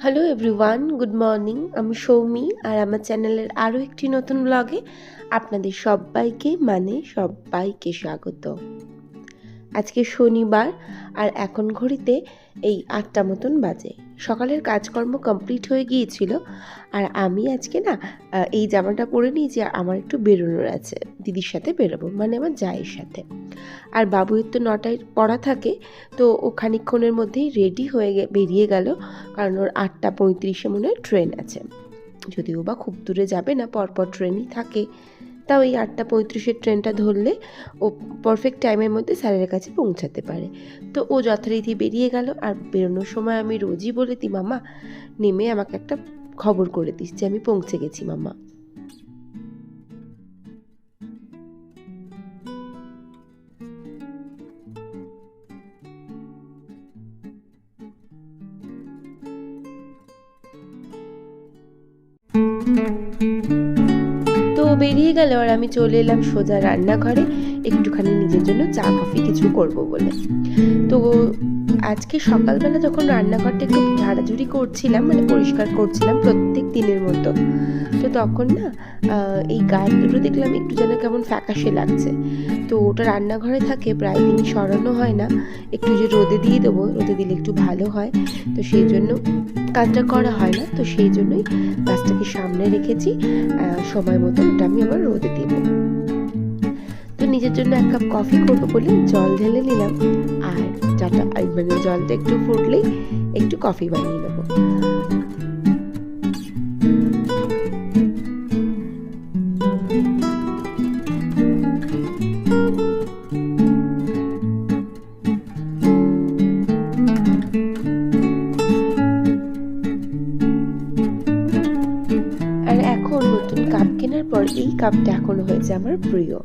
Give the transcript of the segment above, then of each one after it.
Hello everyone good morning আমি সৌমি আর আমার চ্যানেলের আরও একটি নতুন ব্লগে আপনাদের সবাইকে মানে সবাইকে স্বাগত। আজকে শনিবার আর এখন ঘড়িতে এই আটটা মতন বাজে। সকালের কাজকর্ম কমপ্লিট হয়ে গিয়েছিল আর আমি আজকে না এই জামাটা পরে নিই যে আমার একটু বেরোনোর আছে, দিদির সাথে বেরোবো মানে আমার জায়ের সাথে। আর বাবুয়ের তো নটায় পড়া থাকে, তো ও খানিকক্ষণের মধ্যেই রেডি হয়ে বেরিয়ে গেল, কারণ ওর আটটা পঁয়ত্রিশে মনে ট্রেন আছে। যদিও বা খুব দূরে যাবে না, পরপর ট্রেনই থাকে। তাও ওই আটটা পঁয়ত্রিশের ট্রেনটা ধরলে ও পারফেক্ট টাইমের মধ্যে স্যারের কাছে পৌঁছাতে পারে। তো ও যথারীতি বেরিয়ে গেল আর বেরোনোর সময় আমি রোজই বলে দিই, মামা, নেমে আমাকে একটা খবর করে দিস যে আমি পৌঁছে গেছি, মামা। বেরিয়ে গেল আর আমি চলে এলাম সোজা রান্নাঘরে। একটুখানি নিজের জন্য চা, কফি কিছু করব বলে। তো আজকে সকালবেলা যখন রান্নাঘরটা একটু ঝাড়াঝুড়ি করছিলাম মানে পরিষ্কার করছিলাম প্রত্যেক দিনের মতো, তো তখন না এই গাছ দুটো দেখলাম একটু যেন কেমন ফ্যাকাশে লাগছে। তো ওটা রান্নাঘরে থাকে, প্রায় দিনই সরানো হয় না। একটু যে রোদে দিয়ে দেবো, রোদে দিলে একটু ভালো হয়। তো সেই জন্য কাজটা করা হয় না, তো সেই জন্যই গাছটাকে সামনে রেখেছি। সময় মতো ওটা আমি আবার রোদে দিব। নিজের জন্য এক কাপ কফি করব বলে জল ঢেলে নিলাম। আর আই মানে জলটা একটু ফুটলেই একটু কফি বানিয়ে নেব। নতুন কাপ কেনার পর এই কাপটা এখনও হয়েছে আমার প্রিয়।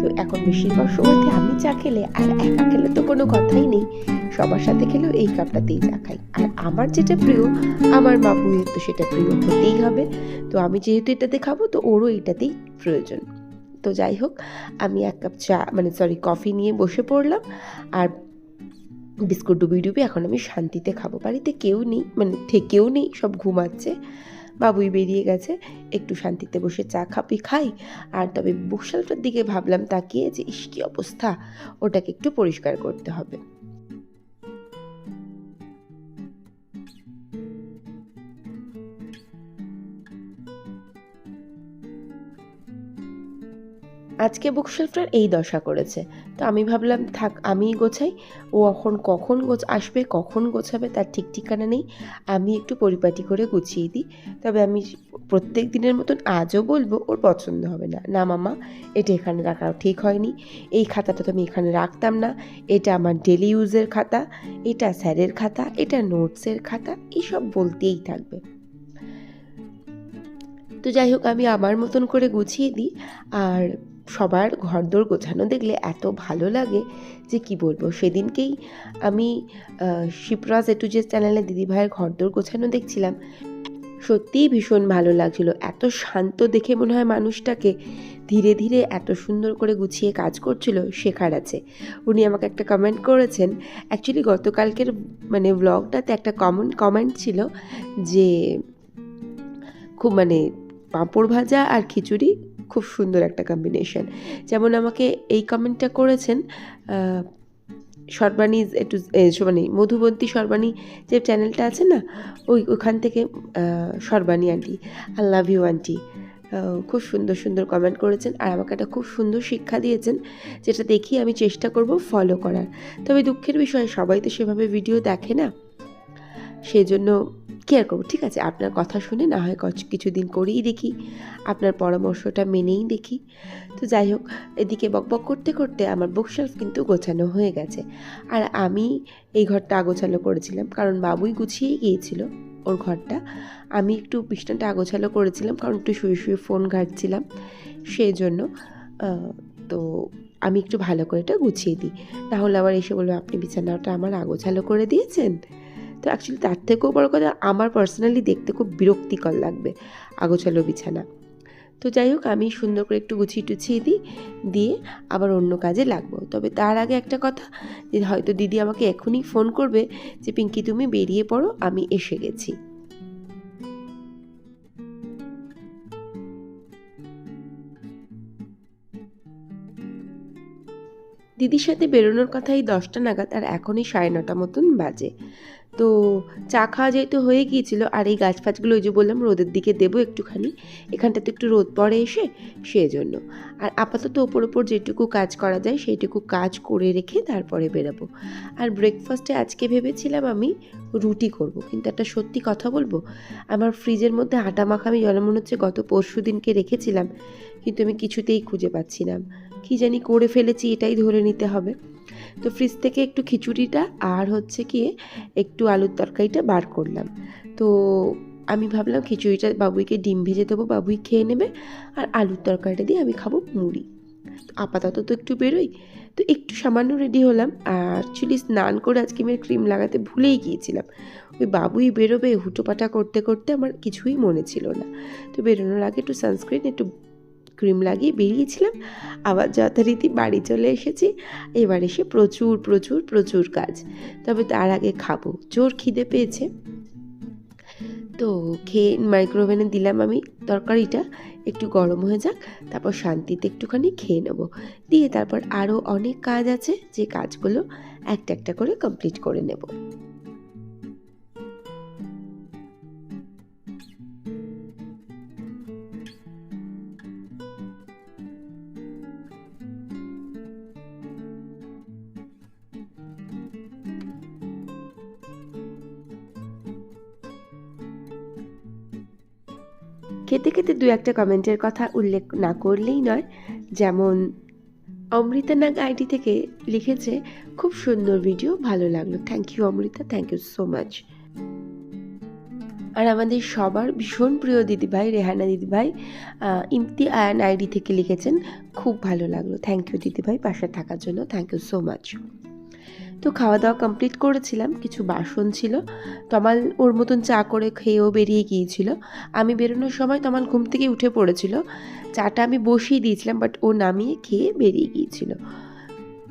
তো এখন বেশিরভাগ সময়তে আমি চা খেলে আর একা খেলে তো কোনো কথাই নেই। সবার সাথে খেলেও এই কাপটাতেই চা খাই। আর আমার যেটা প্রিয়, আমার বাবুয়ের তো সেটা প্রিয় হতেই হবে। তো আমি যেহেতু এটাতে খাব, তো ওরও এটাতেই প্রয়োজন। তো যাই হোক, আমি এক কাপ চা মানে সরি, কফি নিয়ে বসে পড়লাম। আর বিস্কুট ডুবি ডুবি এখন আমি শান্তিতে খাব। বাড়িতে কেউ নেই মানে থেকেও নেই, সব ঘুমাচ্ছে। বাবুই বেরিয়ে গেছে। একটু শান্তিতে বসে চা খাপি খাই। আর তবে বুকশালটার দিকে ভাবলাম তাকিয়ে যে, ইস, কি অবস্থা? ওটাকে একটু পরিষ্কার করতে হবে। আজকে বুকশেলফটার এই দশা করেছে। তো আমি ভাবলাম, থাক, আমিই গোছাই। ও এখন কখন গোছ, আসবে, কখন গোছাবে তার ঠিক ঠিকানা নেই। আমি একটু পরিপাটি করে গুছিয়ে দিই। তবে আমি প্রত্যেক দিনের মতন আজও বলব, ওর পছন্দ হবে না। না মামা, এটা এখানে রাখা ঠিক হয়নি। এই খাতাটা তো আমি এখানে রাখতাম না। এটা আমার ডেলি ইউজের খাতা, এটা স্যারের খাতা, এটা নোটসের খাতা এইসব বলতেই থাকবে। তো যাই হোক, আমি আমার মতন করে গুছিয়ে দিই। আর সবার ঘরদোর গোছানো দেখলে এত ভালো লাগে যে কি বলব? সেদিনকেই আমি এটু যে চ্যানেলে দিদিভাইয়ের ঘরদোর গোছানো দেখছিলাম। সত্যিই ভীষণ ভালো লাগছিল। এত শান্ত দেখে মনে হয় মানুষটাকে ধীরে ধীরে এত সুন্দর করে গুছিয়ে কাজ করছিল শেখার আছে। উনি আমাকে একটা কমেন্ট করেছেন অ্যাকচুয়ালি গতকালকের মানে ব্লগটাতে একটা কমন কমেন্ট ছিল যে, খুব মানে পাঁপড় ভাজা আর খিচুড়ি খুব সুন্দর একটা কম্বিনেশন যেমন আমাকে এই কমেন্টটা করেছেন সর্বাণী একটু মানে মধুবন্তী সর্বাণী যে চ্যানেলটা আছে না, ওই, ওখান থেকে Sarbani aunty I love you aunty খুব সুন্দর সুন্দর কমেন্ট করেছেন। আর আমাকে একটা খুব সুন্দর শিক্ষা দিয়েছেন, যেটা দেখি আমি চেষ্টা করব ফলো করার। তবে দুঃখের বিষয়, সবাই তো সেভাবে ভিডিও দেখে না। সেই জন্য কি আর করব, ঠিক আছে? আপনার কথা শুনে না হয় কিছুদিন করেই দেখি, আপনার পরামর্শটা মেনেই দেখি। তো যাই হোক, এদিকে বকবক করতে করতে আমার বুকশেলফ কিন্তু গোছানো হয়ে গেছে। আর আমি এই ঘরটা আগোছালো করেছিলাম, কারণ বাবুই গুছিয়েই গিয়েছিল ওর ঘরটা। আমি একটু বিছনাটা আগোছালো করেছিলাম, কারণ একটু শুয়ে শুয়ে ফোন ঘাটছিলাম। সেই জন্য তো আমি একটু ভালো করে এটা গুছিয়ে দিই। তাহলে আবার এসে বলব, আপনি বিছানাটা আমার আগোছালো করে দিয়েছেন? তো অ্যাকচুয়ালি তার থেকেও বড় কথা, আমার পার্সোনালি দেখতে খুব বিরক্তিকর লাগবে আগোছালো বিছানা। তো যাই হোক, আমি সুন্দর করে একটু গুছিয়ে টুছিয়ে দিই, দিয়ে আবার অন্য কাজে লাগবো। তবে তার আগে একটা কথা, যে হয়তো দিদি আমাকে এখনই ফোন করবে যে, পিঙ্কি, তুমি বেরিয়ে পড়ো, আমি এসে গেছি। দিদির সাথে বেরোনোর কথা এই দশটা নাগাদ, আর এখনই সাড়ে নটা মতন বাজে। তো চা খাওয়া যেহেতু হয়ে গিয়েছিল, আর এই গাছ ফাছগুলো ওই যে বললাম রোদের দিকে দেবো একটুখানি, এখানটাতে একটু রোদ পড়ে এসে সেই জন্য আর আপাতত ওপর ওপর যেটুকু কাজ করা যায় সেইটুকু কাজ করে রেখে তারপরে বেরোবো। আর ব্রেকফাস্টে আজকে ভেবেছিলাম আমি রুটি করব, কিন্তু একটা সত্যি কথা বলব, আমার ফ্রিজের মধ্যে আটা মাখা আমি মনে হচ্ছে গত পরশু দিনকে রেখেছিলাম, কিন্তু আমি কিছুতেই খুঁজে পাচ্ছিলাম। কি জানি করে ফেলেছি, এটাই ধরে নিতে হবে। তো ফ্রিজ থেকে একটু খিচুড়িটা আর হচ্ছে কি একটু আলুর তরকারিটা বার করলাম। তো আমি ভাবলাম খিচুড়িটা বাবুইকে ডিম ভেজে দেবো, বাবুই খেয়ে নেবে আর আলুর তরকারিটা দিয়ে আমি খাব মুড়ি। আপাতত তো একটু বেরোই। তো একটু সামান্য রেডি হলাম আর অ্যাকচুয়ালি স্নান করে আজকে আমি ক্রিম লাগাতে ভুলেই গিয়েছিলাম। ওই বাবুই বেরোবে হুটোপাটা করতে করতে আমার কিছুই মনে ছিল না। তো বেরোনোর আগে একটু সানস্ক্রিন একটু ক্রিম লাগিয়ে বেরিয়েছিলাম। আবার যথারীতি বাড়ি চলে এসেছি। এবার এসে প্রচুর প্রচুর প্রচুর কাজ। তবে তার আগে খাব। জোর খিদে পেয়েছে। তো খেয়ে মাইক্রোওভেনে দিলাম আমি তরকারিটা। একটু গরম হয়ে যাক, তারপর শান্তিতে একটুখানি খেয়ে নেব। দিয়ে তারপর আরও অনেক কাজ আছে। যে কাজগুলো একটা একটা করে কমপ্লিট করে নেব। খেতে খেতে দু একটা কমেন্টের কথা উল্লেখ না করলেই নয়। যেমন, অমৃতা নাগ আইডি থেকে লিখেছে, খুব সুন্দর ভিডিও, ভালো লাগল। Thank you Amrita. Thank you so much আর আমাদের সবার ভীষণ প্রিয় দিদিভাই, রেহানা দিদিভাই ইমতি আয়ান আইডি থেকে লিখেছেন, খুব ভালো লাগল। থ্যাংক ইউ দিদিভাই পাশে থাকার জন্য। থ্যাংক ইউ সো মাচ তো খাওয়া দাওয়া কমপ্লিট করেছিলাম, কিছু বাসন ছিল। তমাল ওর মতন চা করে খেয়েও বেরিয়ে গিয়েছিল। আমি বেরোনোর সময় তমাল ঘুম থেকে উঠে পড়েছিল। চাটা আমি বসিয়ে দিয়েছিলাম বাট ও নামিয়ে খেয়ে বেরিয়ে গিয়েছিল।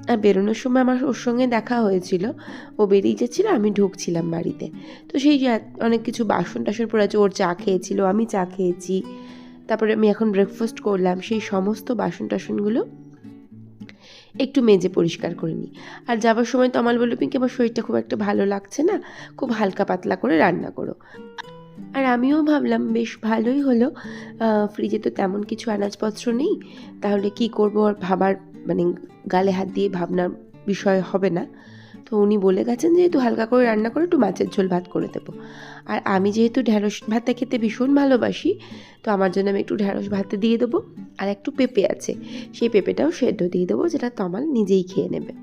আর বেরোনোর সময় আমার ওর সঙ্গে দেখা হয়েছিল। ও বেরিয়ে যাচ্ছিল, আমি ঢুকছিলাম বাড়িতে। তো সেই অনেক কিছু বাসন টাসন পড়ে আছে, ওর চা খেয়েছিল, আমি চা খেয়েছি। তারপরে আমি এখন ব্রেকফাস্ট করলাম, সেই সমস্ত বাসন টাসনগুলো একটু মেজে পরিষ্কার করে নিই। আর যাবার সময় তমাল বলল, পিঙ্কি, আমার শরীরটা খুব একটা ভালো লাগছে না। খুব হালকা পাতলা করে রান্না করো। আর আমিও ভাবলাম, বেশ ভালোই হলো। ফ্রিজে তো তেমন কিছু আনাজপত্র নেই। তাহলে কি করব? আর ভাবার মানে গালে হাত দিয়ে ভাবনার বিষয় হবে না। তো উনি বলে গেছেন যেহেতু হালকা করে রান্না করে একটু মাছের ঝোল ভাত করে দেবো। আর আমি যেহেতু ঢ্যাঁড়স ভাতটা খেতে ভীষণ ভালোবাসি, তো আমার জন্য আমি একটু ঢ্যাঁড়স ভাতে দিয়ে দেবো আর একটু পেঁপে আছে। সেই পেঁপেটাও সেদ্ধ দিয়ে দেবো, যেটা তমাল নিজেই খেয়ে নেবে।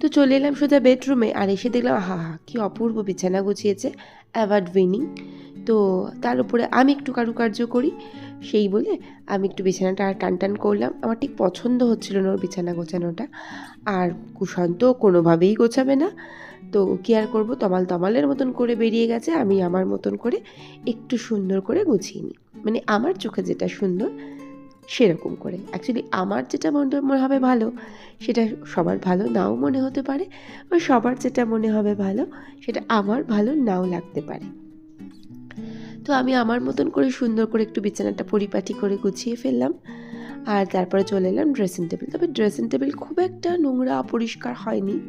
তো চলে এলাম সোজা বেডরুমে আর এসে দেখলাম হা হা কী অপূর্ব বিছানা গুছিয়েছে অ্যাওয়ার্ড উইনিং তো তার উপরে আমি একটু কারুকার্য করি। সেই বলে আমি একটু বিছানাটা আর টান টান করলাম। আমার ঠিক পছন্দ হচ্ছিল না ওর বিছানা গোছানোটা। আর কুশান্ত কোনোভাবেই গোছাবে না। তো কি আর করব? তমাল তমালের মতন করে বেরিয়ে গেছে। আমি আমার মতন করে একটু সুন্দর করে গুছিয়ে নিই। মানে আমার চোখে যেটা সুন্দর, সেরকম করে। অ্যাকচুয়ালি আমার যেটা মনে মনে হবে ভালো, সেটা সবার ভালো নাও মনে হতে পারে। বা সবার যেটা মনে হবে ভালো, সেটা আমার ভালো নাও লাগতে পারে। তো আমি আমার মতন করে সুন্দর করে একটু বিছানাটা পরিপাটি করে গুছিয়ে ফেললাম। আর তারপরে চলে এলাম ড্রেসিং টেবিল তবে ড্রেসিং টেবিল খুব একটা নোংরা অপরিষ্কার হয়নি।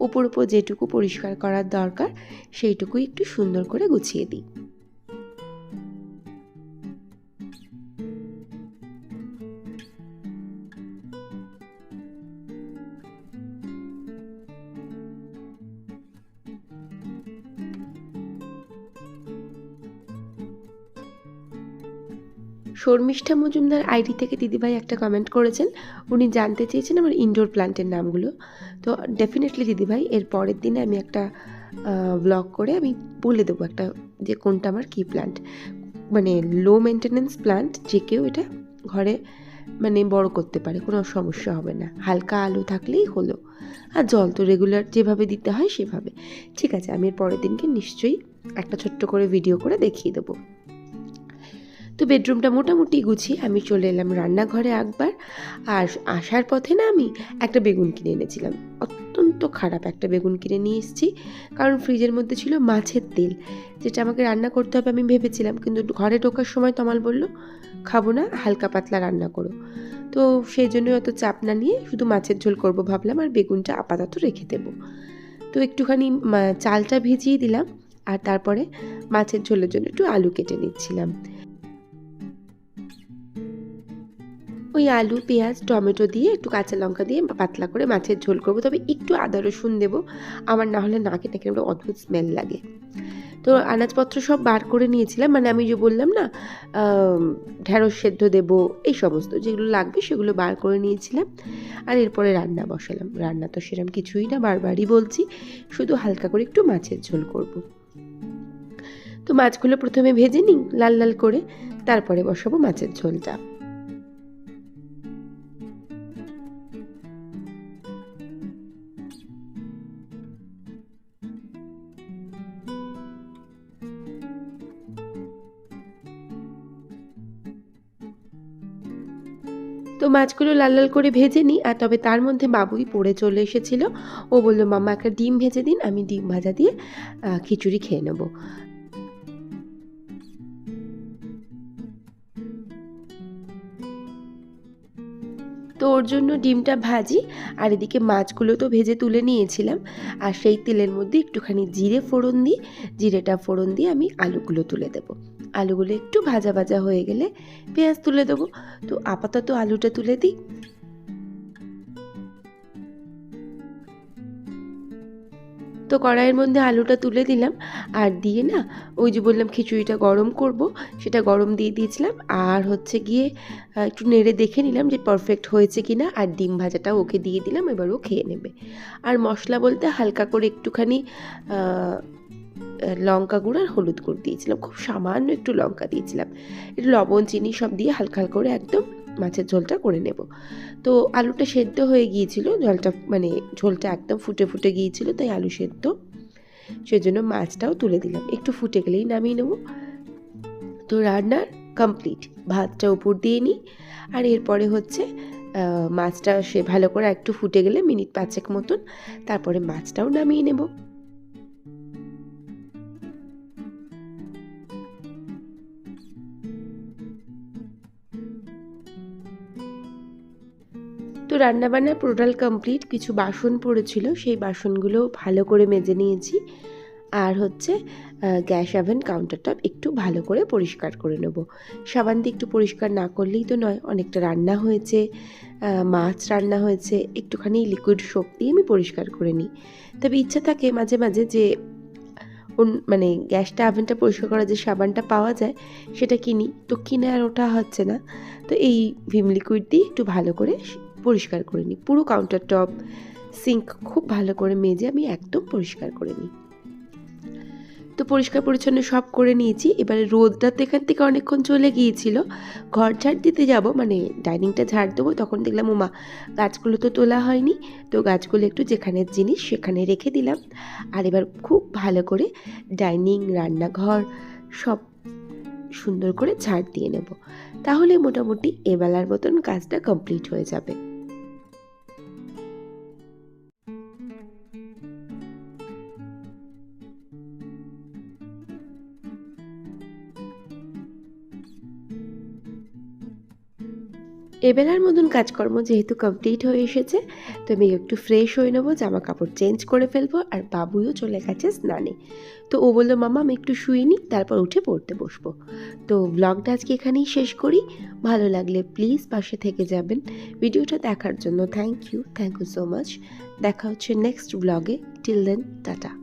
ওপর ওপর যেটুকু পরিষ্কার করার দরকার, সেইটুকুই একটু সুন্দর করে গুছিয়ে দিই। শর্মিষ্ঠা মজুমদার আইডি থেকে দিদিভাই একটা কমেন্ট করেছেন। উনি জানতে চেয়েছেন আমার ইনডোর প্ল্যান্টের নামগুলো। তো ডেফিনেটলি দিদিভাই, এর পরের দিনে আমি একটা ব্লগ করে আমি বলে দেবো একটা যে কোনটা আমার কী প্ল্যান্ট মানে লো মেনটেনেন্স প্ল্যান্ট যে কেউ এটা ঘরে মানে বড় করতে পারে, কোনো সমস্যা হবে না। হালকা আলো থাকলেই হলো। আর জল তো রেগুলার যেভাবে দিতে হয় সেভাবে। ঠিক আছে, আমি এর পরের দিনকে নিশ্চয়ই একটা ছোট্ট করে ভিডিও করে দেখিয়ে দেবো। তো বেডরুমটা মোটামুটি গুছিয়ে আমি চলে এলাম রান্নাঘরে একবার। আর আসার পথে না আমি একটা বেগুন কিনে এনেছিলাম। অত্যন্ত খারাপ একটা বেগুন কিনে নিয়ে এসেছি। কারণ ফ্রিজের মধ্যে ছিল মাছের তেল। যেটা আমাকে রান্না করতে হবে আমি ভেবেছিলাম। কিন্তু ঘরে ঢোকার সময় তমাল বলল, খাব না, হালকা পাতলা রান্না করো। তো সেই জন্য অত চাপ না নিয়ে শুধু মাছের ঝোল করব ভাবলাম আর বেগুনটা আপাতত রেখে দেব। তো একটুখানি চালটা ভিজিয়ে দিলাম। আর তারপরে মাছের ঝোলের জন্য একটু আলু কেটে নিচ্ছিলাম। ওই আলু, পেঁয়াজ, টমেটো দিয়ে একটু কাঁচা লঙ্কা দিয়ে পাতলা করে মাছের ঝোল করব। তবে একটু আদা, রসুন দেবো। আমার না হলে নাকে নাকি একটা অদ্ভুত স্মেল লাগে। তো আনাজপত্র সব বার করে নিয়েছিলাম। মানে আমি যে বললাম না ঢ্যাঁড়স সেদ্ধ দেবো, এই সমস্ত যেগুলো লাগবে সেগুলো বার করে নিয়েছিলাম। আর এরপরে রান্না বসালাম। রান্না তো সেরকম কিছুই না, বারবারই বলছি। শুধু হালকা করে একটু মাছের ঝোল করব। তো মাছগুলো প্রথমে ভেজে নিই লাল লাল করে। তারপরে বসাবো মাছের ঝোলটা। তো মাছগুলো লাল লাল করে ভেজে নিই, আর তবে তার মধ্যে বাবুই পড়ে চলে এসেছিল। ও বলল মামা একটা ডিম ভেজে দিন, আমি ডিম ভাজা দিয়ে খিচুড়ি খেয়ে নেব। তো ওর জন্য ডিমটা ভাজি, আর এদিকে মাছগুলো তো ভেজে তুলে নিয়েছিলাম। আর সেই তেলের মধ্যে একটুখানি জিরে ফোড়ন দিই, জিরেটা ফোড়ন দিয়ে আমি আলুগুলো তুলে দেবো। আলুগুলো একটু ভাজা ভাজা হয়ে গেলে পেঁয়াজ তুলে দেবো। তো আপাতত আলুটা তুলে দিই। তো কড়াইয়ের মধ্যে আলুটা তুলে দিলাম। আর দিয়ে না, ওই যে বললাম খিচুড়িটা গরম করব, সেটা গরম দিয়ে দিয়েছিলাম। আর হচ্ছে গিয়ে একটু নেড়ে দেখে নিলাম যে পারফেক্ট হয়েছে কি না আর ডিম ভাজাটা ওকে দিয়ে দিলাম, এবার ও খেয়ে নেবে। আর মশলা বলতে হালকা করে একটুখানি লঙ্কা গুঁড়ো আর হলুদ গুঁড়ো দিয়েছিলাম। খুব সামান্য একটু লঙ্কা দিয়েছিলাম। একটু লবণ, চিনি সব দিয়ে হালকা হালকা করে একদম মাছের ঝোলটা করে নেব। তো আলুটা সেদ্ধ হয়ে গিয়েছিল। জলটা মানে ঝোলটা একদম ফুটে ফুটে গিয়েছিল, তাই আলু সেদ্ধ। সেজন্য মাছটাও তুলে দিলাম। একটু ফুটে গেলেই নামিয়ে নেব। তো রান্নার কমপ্লিট ভাতটা উপর দিয়ে নিই। আর এরপরে হচ্ছে মাছটা সে ভালো করে একটু ফুটে গেলে মিনিট পাঁচেক মতন, তারপরে মাছটাও নামিয়ে নেব। রান্নাবান্না টোটাল কমপ্লিট কিছু বাসন পড়েছিল, সেই বাসনগুলো ভালো করে মেজে নিয়েছি। আর হচ্ছে গ্যাস ওভেন কাউন্টারটপ একটু ভালো করে পরিষ্কার করে নেব। সাবান দিয়ে একটু পরিষ্কার না করলেই তো নয়, অনেকটা রান্না হয়েছে মাছ রান্না হয়েছে, একটুখানি লিকুইড সোপ দিয়ে আমি পরিষ্কার করে নিই। তবে ইচ্ছা থাকে মাঝে মাঝে যে মানে গ্যাসটা, ওভেনটা পরিষ্কার করার যে সাবানটা পাওয়া যায়, সেটা কিনি। তো কিনে আর ওটা হচ্ছে না। তো এই ভিম লিকুইড দিয়ে একটু ভালো করে পরিষ্কার করে নিই। পুরো কাউন্টার টপ সিঙ্ক খুব ভালো করে মেজে আমি একদম পরিষ্কার করে নিই। তো পরিষ্কার পরিচ্ছন্ন সব করে নিয়েছি। এবারে রোদটা তো এখান থেকে অনেকক্ষণ চলে গিয়েছিল। ঘর ঝাড় দিতে যাব মানে ডাইনিংটা ঝাড় দেবো, তখন দেখলাম ওমা গাছগুলো তো তোলা হয়নি। তো গাছগুলো একটু যেখানের জিনিস সেখানে রেখে দিলাম। আর এবার খুব ভালো করে ডাইনিং রান্নাঘর সব সুন্দর করে ঝাড় দিয়ে নেব। তাহলে মোটামুটি এবেলার মতন কাজটা কমপ্লিট হয়ে যাবে। এবেলার মতন কাজকর্ম যেহেতু কমপ্লিট হয়ে এসেছে, তো আমি একটু ফ্রেশ হয়ে নেব জামা কাপড় চেঞ্জ করে ফেলব আর বাবুও চলে গেছে স্নানে। তো ও বলল, মামা, আমি একটু শুয়ে নিই তারপর উঠে পড়তে বসবো। তো ব্লগটা আজকে এখানেই শেষ করি। ভালো লাগলে প্লিজ পাশে থেকে যাবেন। ভিডিওটা দেখার জন্য thank you thank you so much দেখা হচ্ছে নেক্সট ব্লগে টিল দেন টাটা